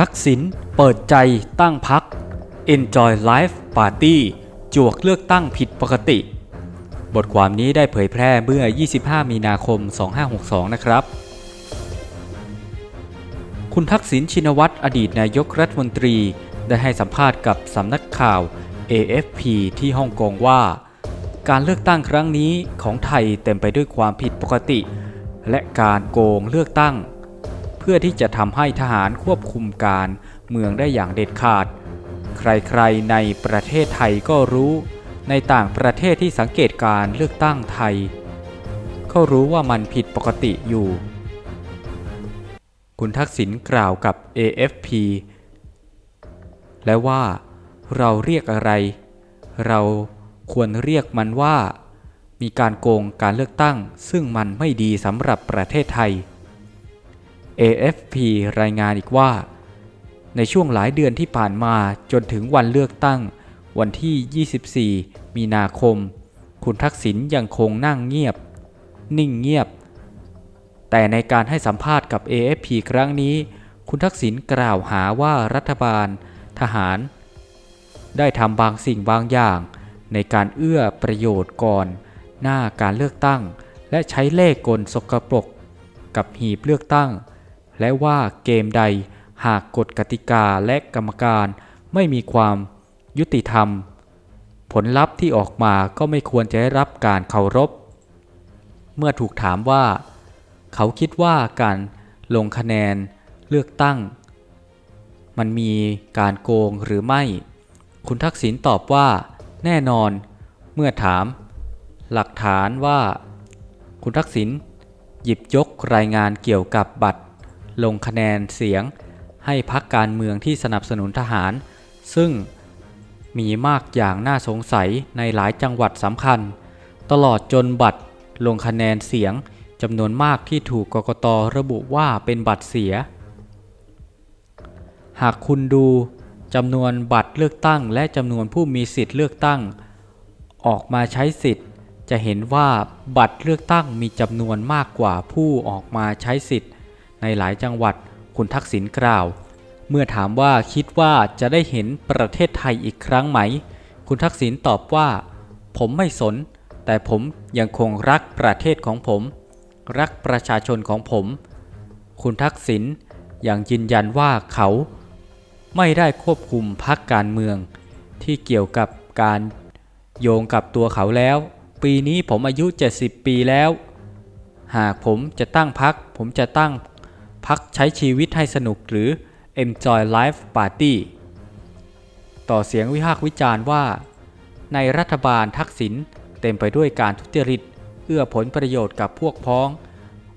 ทักษิณเปิดใจตั้งพัก Enjoy Life Party จวกเลือกตั้งผิดปกติ บทความนี้ได้เผยแพร่เมื่อ 25 มีนาคม 2562 นะครับ คุณทักษิณชินวัตรอดีตนายกรัฐมนตรี ได้ให้สัมภาษณ์กับสำนักข่าว AFP ที่ฮ่องกงว่า การเลือกตั้งครั้งนี้ของไทยเต็มไปด้วยความผิดปกติ และการโกงเลือกตั้ง พื่อที่จะทำให้ทหารควบคุมการเมืองได้อย่างเด็ดขาด ใครๆในประเทศไทยก็รู้ ในต่างประเทศที่สังเกตการเลือกตั้งไทยก็รู้ว่ามันผิดปกติอยู่ คุณทักษิณกล่าวกับ AFP และว่าเราเรียกอะไร เราควรเรียกมันว่า มีการโกงการเลือกตั้ง ซึ่งมันไม่ดีสำหรับประเทศไทย AFP รายงานอีกว่า ในช่วงหลายเดือนที่ผ่านมาจนถึงวันเลือกตั้ง วันที่ 24 มีนาคม คุณทักษิณยังคงนั่งเงียบ นิ่งเงียบ แต่ในการให้สัมภาษณ์กับ AFP ครั้งนี้ คุณทักษิณกล่าวหาว่ารัฐบาล ทหาร ได้ทำบางสิ่งบางอย่าง ในการเอื้อประโยชน์ก่อน หน้าการเลือกตั้ง และใช้เลขกลสกปรกกับหีบเลือกตั้ง และว่าเกมใดหากกฎกติกาและกรรมการไม่มีความยุติธรรม ผลลัพธ์ที่ออกมาก็ไม่ควรจะได้รับการเคารพ เมื่อถูกถามว่า เขาคิดว่าการลงคะแนนเลือกตั้ง มันมีการโกงหรือไม่ คุณทักษิณตอบว่า แน่นอน เมื่อถาม หลักฐานว่า คุณทักษิณหยิบยกรายงานเกี่ยวกับบัตร ลงคะแนนเสียงให้พักการเมืองที่สนับสนุนทหาร ซึ่งมีมากอย่างน่าสงสัยในหลายจังหวัดสำคัญ ตลอดจนบัตรลงคะแนนเสียงจำนวนมากที่ถูกกกตระบุว่าเป็นบัตรเสีย หากคุณดูจำนวนบัตรเลือกตั้ง และจำนวนผู้มีสิทธิ์เลือกตั้ง ออกมาใช้สิทธิ์ จะเห็นว่าบัตรเลือกตั้งมีจำนวนมากกว่าผู้ออกมาใช้สิทธิ์ ในหลายจังหวัด คุณทักษิณกล่าว เมื่อถามว่าคิดว่าจะได้เห็นประเทศไทยอีกครั้งไหม คุณทักษิณตอบว่า ผมไม่สน แต่ผมยังคงรักประเทศของผม รักประชาชนของผม คุณทักษิณยังยืนยันว่าเขาไม่ได้ควบคุมพรรคการเมือง ที่เกี่ยวกับการโยงกับตัวเขาแล้ว ปีนี้ผมอายุ 70 ปีแล้ว หากผมจะตั้งพรรคผมจะตั้ง พรรคใช้ชีวิตให้สนุกหรือ Enjoy Life Party ต่อเสียงวิพากษ์วิจารณ์ว่า ในรัฐบาลทักษิณเต็มไปด้วยการทุจริต เอื้อผลประโยชน์กับพวกพ้อง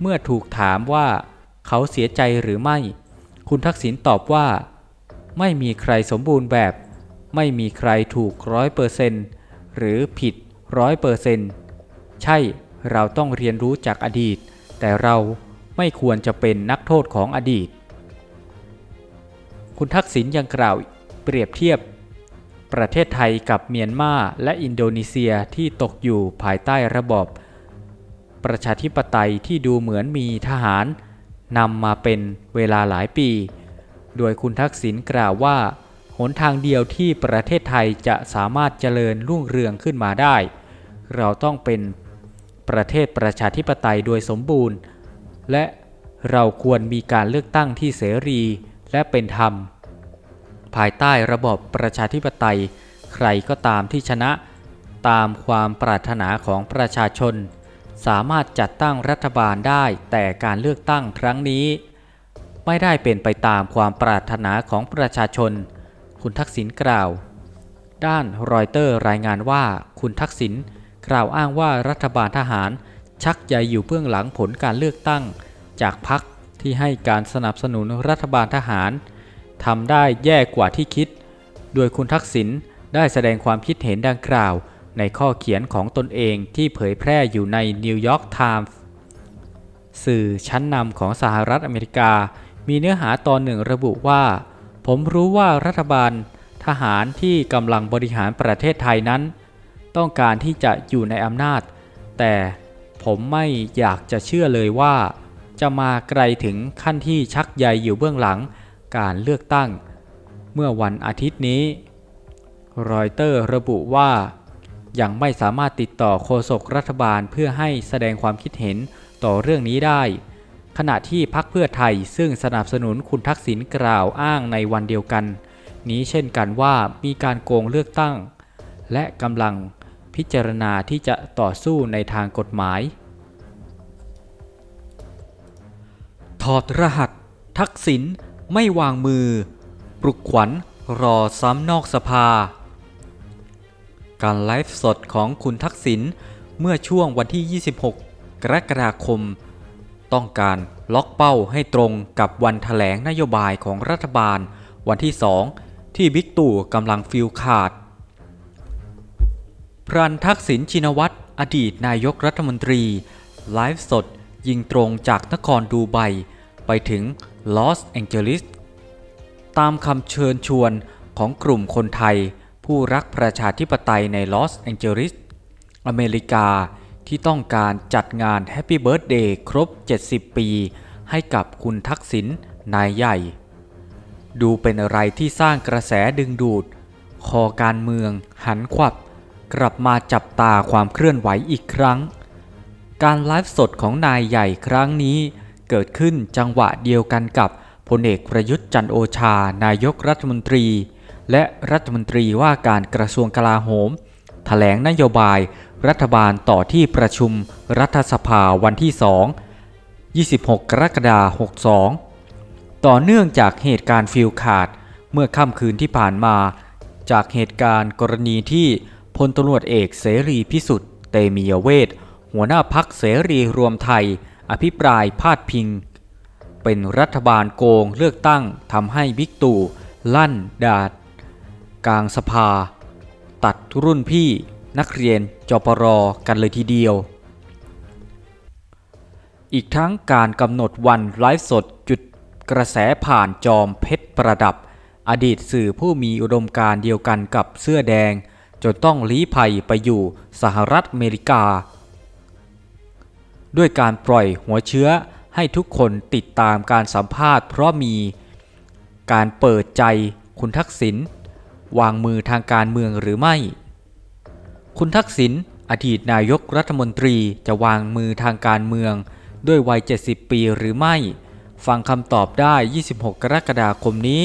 เมื่อถูกถามว่าเขาเสียใจหรือไม่ คุณทักษิณตอบว่า ไม่มีใครสมบูรณ์แบบ ไม่มีใครถูกร้อยเปอร์เซนต์หรือผิดร้อยเปอร์เซนต์ใช่เราต้องเรียนรู้จากอดีต แต่เรา ไม่ควรจะเป็นนักโทษของอดีต คุณทักษิณยังกล่าวเปรียบเทียบ ประเทศไทยกับเมียนมาและอินโดนีเซียที่ตกอยู่ภายใต้ระบอบประชาธิปไตยที่ดูเหมือนมีทหารนำมาเป็นเวลาหลายปี โดยคุณทักษิณกล่าวว่า หนทางเดียวที่ประเทศไทยจะสามารถเจริญรุ่งเรืองขึ้นมาได้ เราต้องเป็นประเทศประชาธิปไตยโดยสมบูรณ์ และเราควรมีการเลือกตั้งที่เสรีและเป็นธรรม ภายใต้ระบอบประชาธิปไตย ใครก็ตามที่ชนะตามความปรารถนาของประชาชน สามารถจัดตั้งรัฐบาลได้แต่การเลือกตั้งครั้งนี้ ไม่ได้เป็นไปตามความปรารถนาของประชาชน คุณทักษิณกล่าว ด้านรอยเตอร์รายงานว่าคุณทักษิณกล่าวอ้างว่ารัฐบาลทหารชักใยอยู่เบื้องหลังผลการเลือกตั้ง จากพรรคที่ให้การสนับสนุนรัฐบาลทหารทำได้แย่กว่าที่คิด โดยคุณทักษิณได้แสดงความคิดเห็นดังกล่าว ในข้อเขียนของตนเองที่เผยแพร่อยู่ในนิวยอร์กไทมส์สื่อชั้นนำของสหรัฐอเมริกา มีเนื้อหาตอนหนึ่งระบุว่า ผมรู้ว่ารัฐบาลทหารที่กำลังบริหารประเทศไทยนั้น ต้องการที่จะอยู่ในอำนาจ แต่ผมไม่อยากจะเชื่อเลยว่า จะมาไกลถึงขั้นที่ชักใยอยู่เบื้องหลังการเลือกตั้ง เมื่อวันอาทิตย์นี้ รอยเตอร์ระบุว่า ยังไม่สามารถติดต่อโฆษกรัฐบาลเพื่อให้แสดงความคิดเห็นต่อเรื่องนี้ได้ ขณะที่พักเพื่อไทยซึ่งสนับสนุนคุณทักษิณกล่าวอ้างในวันเดียวกัน นี้เช่นกันว่ามีการโกงเลือกตั้ง และกำลังพิจารณาที่จะต่อสู้ในทางกฎหมาย ถอดรหัส ทักษิณไม่วางมือ ปลุกขวัญรอซ้ำนอกสภา การไลฟ์สดของคุณทักษิณเมื่อช่วงวันที่ 26 กรกฎาคม ต้องการล็อกเป้าให้ตรงกับวันแถลงนโยบายของรัฐบาล วันที่ 2 ที่บิ๊กตู่กำลังฟิลขาด พรันทักษิณชินวัตรอดีตนายกรัฐมนตรี ไลฟ์สดยิงตรงจากนครดูไบ ไปถึงลอสแองเจลิสตามคำเชิญชวนของกลุ่มคนไทย ผู้รักประชาธิปไตยในลอสแองเจลิสอเมริกาที่ต้องการจัดงานแฮปปี้เบิร์ a เดย์ครบ 70 ปี ให้กับคุณทักษิณนายใหญ่ ดูเป็นอะไรที่สร้างกระแสดึงดูด คอการเมือง หันขวับ กลับมาจับตาความเคลื่อนไหวอีกครั้ง การไลฟ์สดของนายใหญ่ครั้งนี้ เกิดขึ้นจังหวะเดียวกันกับพลเอกประยุทธ์จันโอชา นายกรัฐมนตรี และรัฐมนตรีว่าการกระทรวงกลาโหมแถลงนโยบายรัฐบาลต่อที่ประชุมรัฐสภาวันที่ 2 26 กรกฎาคม 62 ต่อเนื่องจากเหตุการณ์ฟิลขาด เมื่อค่ำคืนที่ผ่านมา จากเหตุการณ์กรณีที่พลตำรวจเอกเสรีพิสุทธิ์เตมียเวทหัวหน้าพักเสรีรวมไทย อภิปรายพาดพิง เป็นรัฐบาลโกงเลือกตั้งทำให้บิ๊กตู่ลั่นดาดกลางสภา ตัดรุ่นพี่นักเรียนจปรกันเลยทีเดียว อีกทั้งการกำหนดวันไลฟ์สดจุดกระแสผ่านจอมเพชรประดับ อดีตสื่อผู้มีอุดมการเดียวกันกับเสื้อแดง จนต้องลี้ภัยไปอยู่สหรัฐอเมริกา ด้วยการปล่อยหัวเชื้อให้ทุกคนติดตามการสัมภาษณ์เพราะมีการเปิดใจคุณทักษิณวางมือทางการเมืองหรือไม่ คุณทักษิณอดีตนายกรัฐมนตรีจะวางมือทางการเมือง ด้วยวัย 70 ปีหรือไม่ ฟังคำตอบได้ 26 กรกฎาคมนี้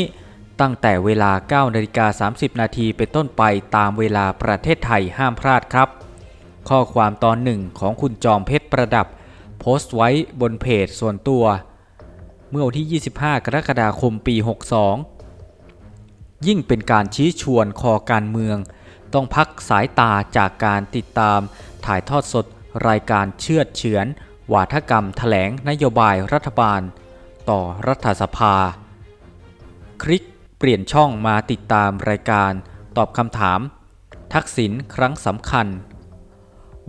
ตั้งแต่เวลา9นาฬิกา30 นาทีเป็นต้นไปตามเวลาประเทศไทยห้ามพลาดครับ ข้อความตอนหนึ่งของคุณจอมเพชรประดับ โพสต์ไว้บนเพจส่วนตัว เมื่อวันที่ 25 กรกฎาคมปี 62 ยิ่งเป็นการชี้ชวนคอการเมือง ต้องพักสายตาจากการติดตามถ่ายทอดสดรายการเชื่อดเฉือน วาทกรรมถแถลงนโยบายรัฐบาล ต่อรัฐสภา คลิกเปลี่ยนช่องมาติดตามรายการตอบคำถาม ทักษิณครั้งสำคัญ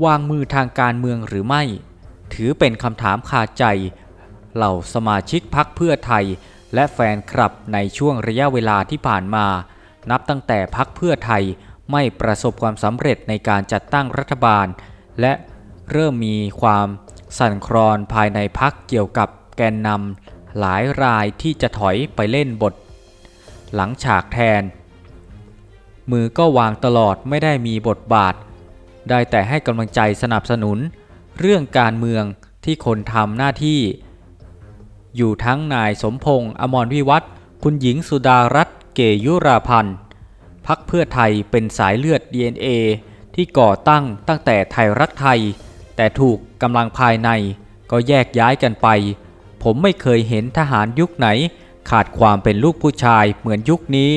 วางมือทางการเมืองหรือไม่ ถือเป็นคำถามคาใจเหล่าสมาชิกพักเพื่อไทย และแฟนคลับในช่วงระยะเวลาที่ผ่านมา นับตั้งแต่พักเพื่อไทยไม่ประสบความสำเร็จในการจัดตั้งรัฐบาล และเริ่มมีความสั่นคลอนภายในพักเกี่ยวกับแกนนำหลายรายที่จะถอยไปเล่นบท หลังฉากแทน มือก็วางตลอดไม่ได้มีบทบาท ได้แต่ให้กำลังใจสนับสนุน เรื่องการเมืองที่คนทำหน้าที่ อยู่ทั้งนายสมพงษ์อมรวิวัฒคุณหญิงสุดารัตน์เกยุราพันธ์พักเพื่อไทยเป็นสายเลือด DNA ที่ก่อตั้งตั้งแต่ไทยรักไทย แต่ถูกกำลังภายในก็แยกย้ายกันไป ผมไม่เคยเห็นทหารยุคไหน ขาดความเป็นลูกผู้ชายเหมือนยุคนี้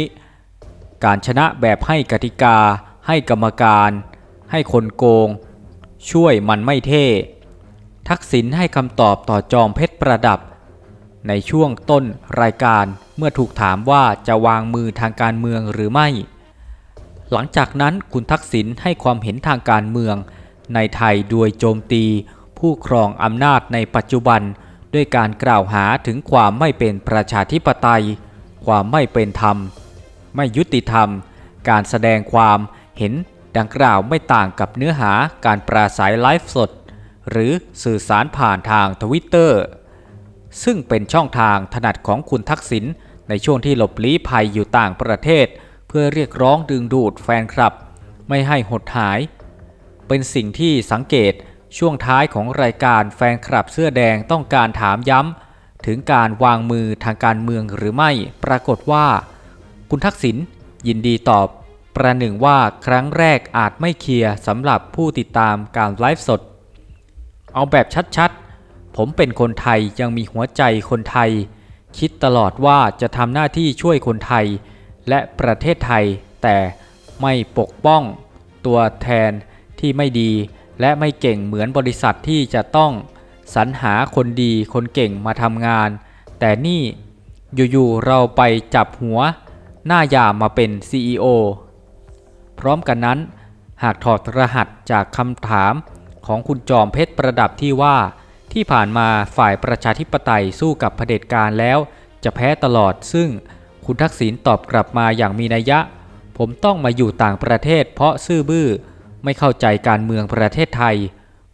การชนะแบบให้กติกา ให้กรรมการ ให้คนโกง ช่วยมันไม่เท่ ทักษิณให้คำตอบต่อจอมเพชรประดับ ในช่วงต้นรายการเมื่อถูกถามว่าจะวางมือทางการเมืองหรือไม่ หลังจากนั้นคุณทักษิณให้ความเห็นทางการเมืองในไทยโดยโจมตี ผู้ครองอำนาจในปัจจุบัน ด้วยการกล่าวหาถึงความไม่เป็นประชาธิปไตย ความไม่เป็นธรรม ไม่ยุติธรรม การแสดงความเห็น ดังกล่าวไม่ต่างกับเนื้อหาการปราศัยไลฟ์สด หรือสื่อสารผ่านทางทวิตเตอร์ซึ่งเป็นช่องทางถนัดของคุณทักษิณในช่วงที่หลบลี้ภัยอยู่ต่างประเทศ เพื่อเรียกร้องดึงดูดแฟนคลับ ไม่ให้หดหาย เป็นสิ่งที่สังเกตช่วงท้ายของรายการแฟนคลับเสื้อแดงต้องการถามย้ำ ถึงการวางมือทางการเมืองหรือไม่ปรากฏว่า คุณทักษิณยินดีตอบ ประหนึ่งว่าครั้งแรกอาจไม่เคลียร์สำหรับผู้ติดตามการไลฟ์สด เอาแบบชัดๆ ผมเป็นคนไทยยังมีหัวใจคนไทย คิดตลอดว่าจะทำหน้าที่ช่วยคนไทย และประเทศไทย แต่ไม่ปกป้อง ตัวแทนที่ไม่ดี และไม่เก่งเหมือนบริษัทที่จะต้องสรรหาคนดีคนเก่งมาทำงาน แต่นี่อยู่ๆเราไปจับหัว หน้ายามมาเป็น CEO พร้อมกันนั้น หากถอดรหัสจากคำถามของคุณจอมเพชรประดับที่ว่า ที่ผ่านมาฝ่ายประชาธิปไตยสู้กับเผด็จการแล้ว จะแพ้ตลอดซึ่งคุณทักษิณตอบกลับมาอย่างมีนัยยะ ผมต้องมาอยู่ต่างประเทศ เพราะซื่อบื้อไม่เข้าใจการเมืองประเทศไทย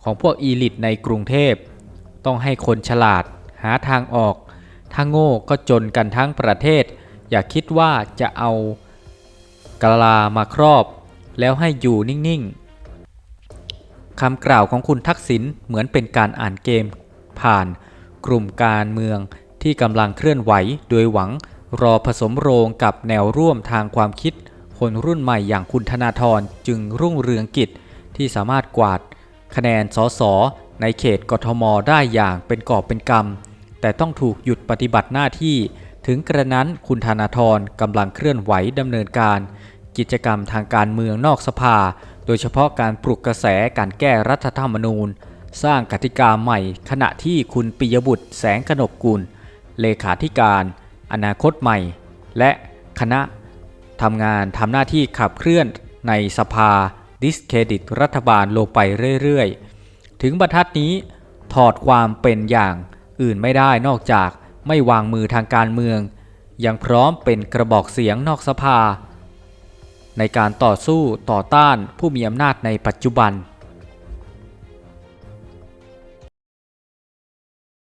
ของพวกอีลิตในกรุงเทพ ต้องให้คนฉลาด หาทางออก ถ้าโง่ก็จนกันทั้งประเทศ อย่าคิดว่าจะเอา กลามาครอบ แล้วให้อยู่นิ่งๆคำกล่าวของคุณทักษิณเหมือนเป็นการอ่านเกม ผ่านกลุ่มการเมืองที่กำลังเคลื่อนไหวโดยหวังรอผสมโรงกับแนวร่วมทางความคิด คนรุ่นใหม่อย่างคุณธนาธรจึงรุ่งเรืองกิจที่สามารถกวาด คะแนนสสในเขตกทมได้อย่างเป็นกอบเป็นกำแต่ต้องถูกหยุดปฏิบัติหน้าที่ ถึงกระนั้นคุณธนาธรกำลังเคลื่อนไหวดำเนินการ กิจกรรมทางการเมืองนอกสภา โดยเฉพาะการปลุกกระแสการแก้รัฐธรรมนูญ สร้างกติกาใหม่ ขณะที่คุณปิยบุตรแสงกนกกุล เลขาธิการ อนาคตใหม่ และคณะทำงานทำหน้าที่ขับเคลื่อนในสภา ดิสเครดิตรัฐบาลลงไปเรื่อยๆ ถึงบรรทัดนี้ถอดความเป็นอย่างอื่นไม่ได้นอกจากไม่วางมือทางการเมือง ยังพร้อมเป็นกระบอกเสียงนอกสภา ในการต่อสู้ต่อต้านผู้มีอำนาจในปัจจุบัน